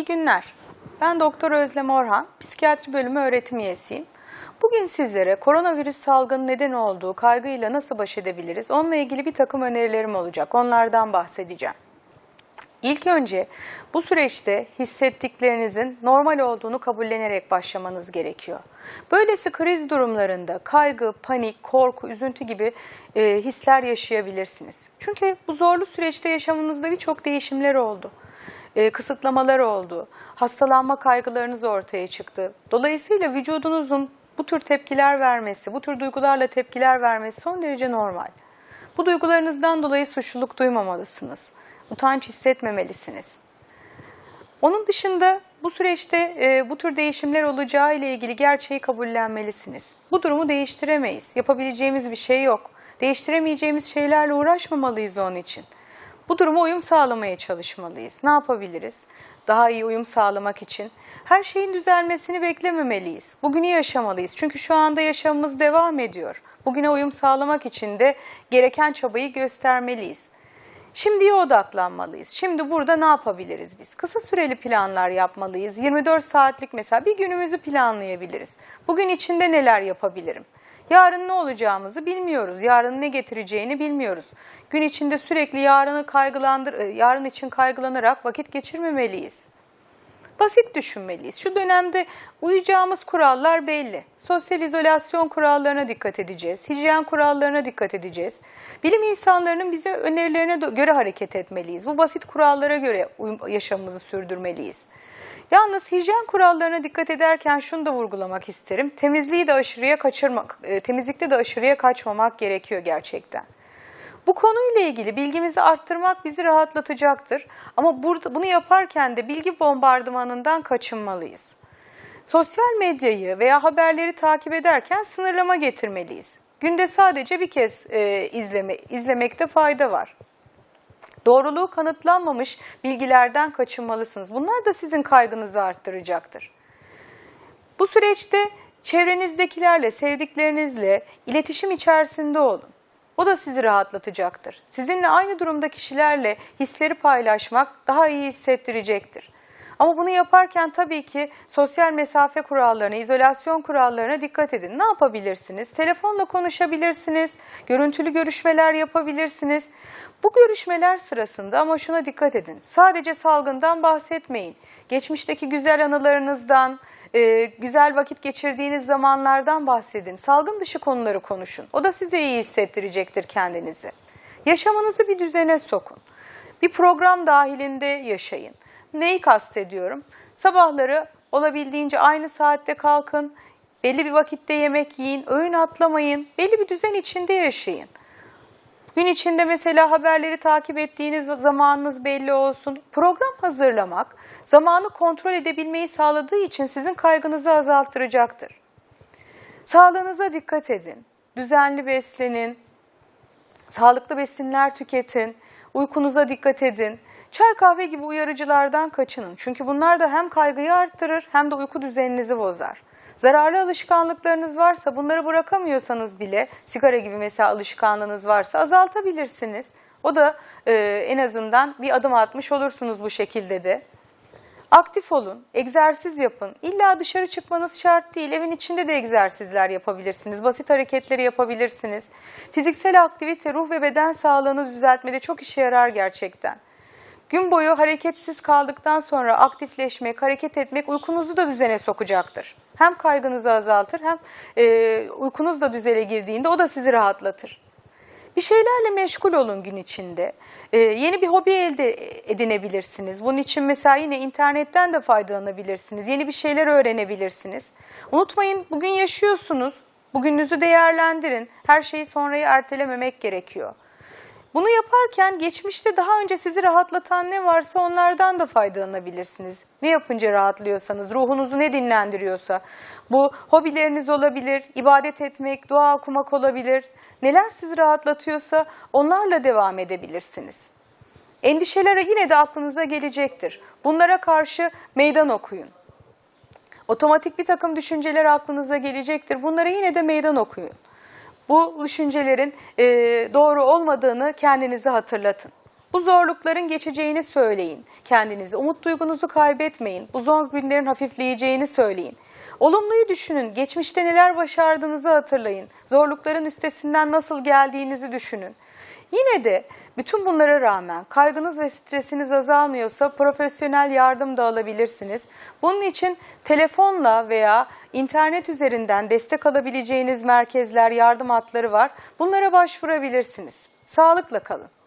İyi günler. Ben Doktor Özlem Orhan, psikiyatri bölümü öğretim üyesiyim. Bugün sizlere koronavirüs salgını neden olduğu kaygıyla nasıl baş edebiliriz? Onunla ilgili bir takım önerilerim olacak. Onlardan bahsedeceğim. İlk önce bu süreçte hissettiklerinizin normal olduğunu kabullenerek başlamanız gerekiyor. Böylesi kriz durumlarında kaygı, panik, korku, üzüntü gibi e, hisler yaşayabilirsiniz. Çünkü bu zorlu süreçte yaşamınızda birçok değişimler oldu. E, kısıtlamalar oldu. Hastalanma kaygılarınız ortaya çıktı. Dolayısıyla vücudunuzun bu tür tepkiler vermesi, bu tür duygularla tepkiler vermesi son derece normal. Bu duygularınızdan dolayı suçluluk duymamalısınız. Utanç hissetmemelisiniz. Onun dışında bu süreçte e, bu tür değişimler olacağı ile ilgili gerçeği kabullenmelisiniz. Bu durumu değiştiremeyiz. Yapabileceğimiz bir şey yok. Değiştiremeyeceğimiz şeylerle uğraşmamalıyız onun için. Bu duruma uyum sağlamaya çalışmalıyız. Ne yapabiliriz? Daha iyi uyum sağlamak için her şeyin düzelmesini beklememeliyiz. Bugünü yaşamalıyız. Çünkü şu anda yaşamımız devam ediyor. Bugüne uyum sağlamak için de gereken çabayı göstermeliyiz. Şimdiye odaklanmalıyız. Şimdi burada ne yapabiliriz biz? Kısa süreli planlar yapmalıyız. 24 saatlik mesela bir günümüzü planlayabiliriz. Bugün içinde neler yapabilirim? Yarın ne olacağımızı bilmiyoruz. Yarın ne getireceğini bilmiyoruz. Gün içinde sürekli yarını kaygılandır, e, yarın için kaygılanarak vakit geçirmemeliyiz. Basit düşünmeliyiz. Şu dönemde uyacağımız kurallar belli. Sosyal izolasyon kurallarına dikkat edeceğiz. Hijyen kurallarına dikkat edeceğiz. Bilim insanlarının bize önerilerine göre hareket etmeliyiz. Bu basit kurallara göre yaşamımızı sürdürmeliyiz. Yalnız hijyen kurallarına dikkat ederken şunu da vurgulamak isterim. Temizliği de aşırıya kaçırmak, e, temizlikte de aşırıya kaçmamak gerekiyor gerçekten. Bu konuyla ilgili bilgimizi arttırmak bizi rahatlatacaktır. Ama burada bunu yaparken de bilgi bombardımanından kaçınmalıyız. Sosyal medyayı veya haberleri takip ederken sınırlama getirmeliyiz. Günde sadece bir kez e, izleme, izlemekte fayda var. Doğruluğu kanıtlanmamış bilgilerden kaçınmalısınız. Bunlar da sizin kaygınızı arttıracaktır. Bu süreçte çevrenizdekilerle, sevdiklerinizle iletişim içerisinde olun. O da sizi rahatlatacaktır. Sizinle aynı durumda kişilerle hisleri paylaşmak daha iyi hissettirecektir. Ama bunu yaparken tabii ki sosyal mesafe kurallarına, izolasyon kurallarına dikkat edin. Ne yapabilirsiniz? Telefonla konuşabilirsiniz, görüntülü görüşmeler yapabilirsiniz. Bu görüşmeler sırasında ama şuna dikkat edin. Sadece salgından bahsetmeyin. Geçmişteki güzel anılarınızdan, e, güzel vakit geçirdiğiniz zamanlardan bahsedin. Salgın dışı konuları konuşun. O da size iyi hissettirecektir kendinizi. Yaşamınızı bir düzene sokun. Bir program dahilinde yaşayın. Neyi kastediyorum? Sabahları olabildiğince aynı saatte kalkın, belli bir vakitte yemek yiyin, öğün atlamayın, belli bir düzen içinde yaşayın. Gün içinde mesela haberleri takip ettiğiniz zamanınız belli olsun. Program hazırlamak zamanı kontrol edebilmeyi sağladığı için sizin kaygınızı azalttıracaktır. Sağlığınıza dikkat edin. Düzenli beslenin. Sağlıklı besinler tüketin. Uykunuza dikkat edin. Çay kahve gibi uyarıcılardan kaçının. Çünkü bunlar da hem kaygıyı arttırır hem de uyku düzeninizi bozar. Zararlı alışkanlıklarınız varsa bunları bırakamıyorsanız bile sigara gibi mesela alışkanlığınız varsa azaltabilirsiniz. O da e, en azından bir adım atmış olursunuz bu şekilde de. Aktif olun, egzersiz yapın. İlla dışarı çıkmanız şart değil. Evin içinde de egzersizler yapabilirsiniz. Basit hareketleri yapabilirsiniz. Fiziksel aktivite ruh ve beden sağlığını düzeltmede çok işe yarar gerçekten. Gün boyu hareketsiz kaldıktan sonra aktifleşmek, hareket etmek uykunuzu da düzene sokacaktır. Hem kaygınızı azaltır hem e, uykunuz da düzene girdiğinde o da sizi rahatlatır. Bir şeylerle meşgul olun gün içinde. Ee, yeni bir hobi elde edinebilirsiniz. Bunun için mesela yine internetten de faydalanabilirsiniz. Yeni bir şeyler öğrenebilirsiniz. Unutmayın bugün yaşıyorsunuz. Bugününüzü değerlendirin. Her şeyi sonraya ertelememek gerekiyor. Bunu yaparken geçmişte daha önce sizi rahatlatan ne varsa onlardan da faydalanabilirsiniz. Ne yapınca rahatlıyorsanız, ruhunuzu ne dinlendiriyorsa. Bu hobileriniz olabilir, ibadet etmek, dua okumak olabilir. Neler sizi rahatlatıyorsa onlarla devam edebilirsiniz. Endişeler yine de aklınıza gelecektir. Bunlara karşı meydan okuyun. Otomatik bir takım düşünceler aklınıza gelecektir. Bunlara yine de meydan okuyun bu düşüncelerin e, doğru olmadığını kendinize hatırlatın. Bu zorlukların geçeceğini söyleyin. Kendinizi, umut duygunuzu kaybetmeyin. Bu zor günlerin hafifleyeceğini söyleyin. Olumluyu düşünün. Geçmişte neler başardığınızı hatırlayın. Zorlukların üstesinden nasıl geldiğinizi düşünün. Yine de bütün bunlara rağmen kaygınız ve stresiniz azalmıyorsa profesyonel yardım da alabilirsiniz. Bunun için telefonla veya internet üzerinden destek alabileceğiniz merkezler, yardım hatları var. Bunlara başvurabilirsiniz. Sağlıkla kalın.